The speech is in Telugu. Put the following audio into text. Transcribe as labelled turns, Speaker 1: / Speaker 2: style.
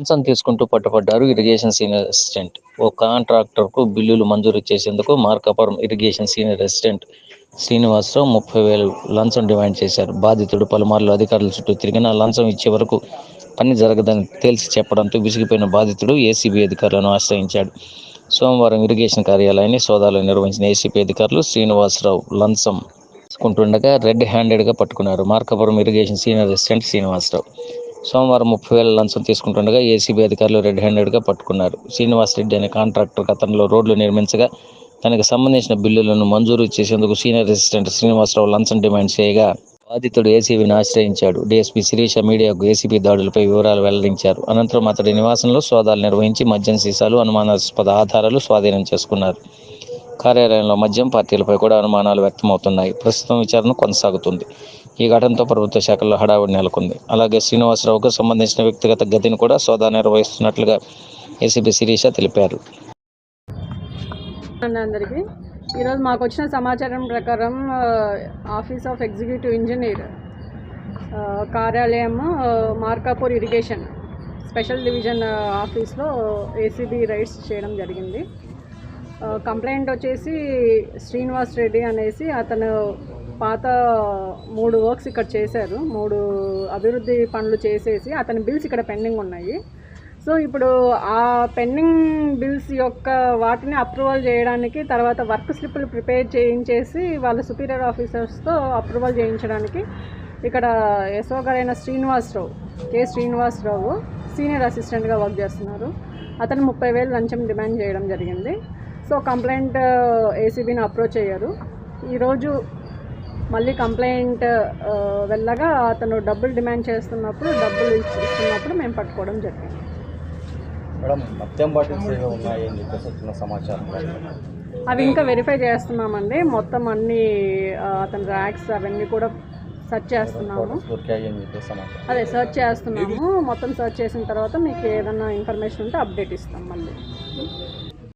Speaker 1: లంసం తీసుకుంటూ పట్టుబడ్డారు ఇరిగేషన్ సీనియర్ అసిస్టెంట్ ఓ కాంట్రాక్టర్కు బిల్లులు మంజూరు చేసేందుకు Markapuram irrigation senior assistant Srinivasarao ముప్పై వేలు లంచం డిమాండ్ చేశారు. బాధితుడు పలుమార్లు అధికారుల చుట్టూ తిరిగినా లంచం ఇచ్చే వరకు పని జరగదని తేల్చి చెప్పడంతో విసిగిపోయిన బాధితుడు ఏసీబీ అధికారులను ఆశ్రయించాడు. సోమవారం ఇరిగేషన్ కార్యాలయాన్ని సోదాలు నిర్వహించిన ఏసీపీ అధికారులు శ్రీనివాసరావు లంచం తీసుకుంటుండగా రెడ్ హ్యాండెడ్గా పట్టుకున్నారు. Markapuram irrigation senior assistant Srinivasarao. సోమవారం ముప్పై వేల లంచం తీసుకుంటుండగా ఏసీబీ అధికారులు రెడ్ హ్యాండెడ్గా పట్టుకున్నారు. శ్రీనివాస్ రెడ్డి అనే కాంట్రాక్టర్ గతంలో రోడ్లు నిర్మించగా తనకు సంబంధించిన బిల్లులను మంజూరు చేసేందుకు సీనియర్ అసిస్టెంట్ శ్రీనివాసరావు లంచం డిమాండ్ చేయగా బాధితుడు ఏసీబీని ఆశ్రయించాడు. డీఎస్పీ శిరీష మీడియాకు ఏసీబీ దాడులపై వివరాలు వెల్లడించారు. అనంతరం అతడి నివాసంలో సోదాలు నిర్వహించి మద్యం సీసాలు అనుమానాస్పద ఆధారాలు స్వాధీనం చేసుకున్నారు. కార్యాలయంలో మద్యం పార్టీలపై కూడా అనుమానాలు వ్యక్తమవుతున్నాయి. ప్రస్తుతం విచారణ కొనసాగుతుంది. ఈ ఘటనతో ప్రభుత్వ శాఖల్లో హడావుడి నెలకొంది. అలాగే శ్రీనివాసరావుకు సంబంధించిన వ్యక్తిగత గతిని కూడా సోదా నిర్వహిస్తున్నట్లుగా ఏసీబీ శిరీష తెలిపారు.
Speaker 2: అందరికీ. ఈరోజు మాకు వచ్చిన సమాచారం ప్రకారం ఆఫీస్ ఆఫ్ ఎగ్జిక్యూటివ్ ఇంజనీర్ కార్యాలయం మార్కాపూర్ ఇరిగేషన్ స్పెషల్ డివిజన్ ఆఫీస్లో ఏసీబీ రైడ్స్ చేయడం జరిగింది. కంప్లైంట్ వచ్చేసి శ్రీనివాస్ రెడ్డి అనేసి అతను పాత మూడు వర్క్స్ ఇక్కడ చేశారు. మూడు అభివృద్ధి పనులు చేసేసి అతని బిల్స్ ఇక్కడ పెండింగ్ ఉన్నాయి. సో ఇప్పుడు ఆ పెండింగ్ బిల్స్ యొక్క వాటిని అప్రూవల్ చేయడానికి తర్వాత వర్క్ స్లిప్లు ప్రిపేర్ చేయించేసి వాళ్ళ సుపీరియర్ ఆఫీసర్స్తో అప్రూవల్ చేయించడానికి ఇక్కడ ఎస్ఓ గారైన శ్రీనివాసరావు కె శ్రీనివాసరావు సీనియర్ అసిస్టెంట్గా వర్క్ చేస్తున్నారు. అతను ముప్పై వేలు లంచం డిమాండ్ చేయడం జరిగింది. సో కంప్లైంట్ ఏసీబీని అప్రోచ్ అయ్యారు. ఈరోజు మళ్ళీ కంప్లైంట్ వెళ్ళగా అతను డబ్బులు డిమాండ్ చేస్తున్నప్పుడు డబ్బులు ఇస్తున్నప్పుడు మేము పట్టుకోవడం జరిగింది.
Speaker 3: మేడం మద్యం బాటిల్స్ ఏవో ఉన్నాయి అని చెప్పేసి వచ్చిన సమాచారం
Speaker 2: అవి ఇంకా వెరిఫై చేస్తున్నామండి. మొత్తం అన్ని అతని ర్యాక్స్ అవన్నీ కూడా సెర్చ్ చేస్తున్నాము. అదే సెర్చ్ చేస్తున్నాము. మొత్తం సెర్చ్ చేసిన తర్వాత మీకు ఏదైనా ఇన్ఫర్మేషన్ ఉంటే అప్డేట్ ఇస్తాం మళ్ళీ.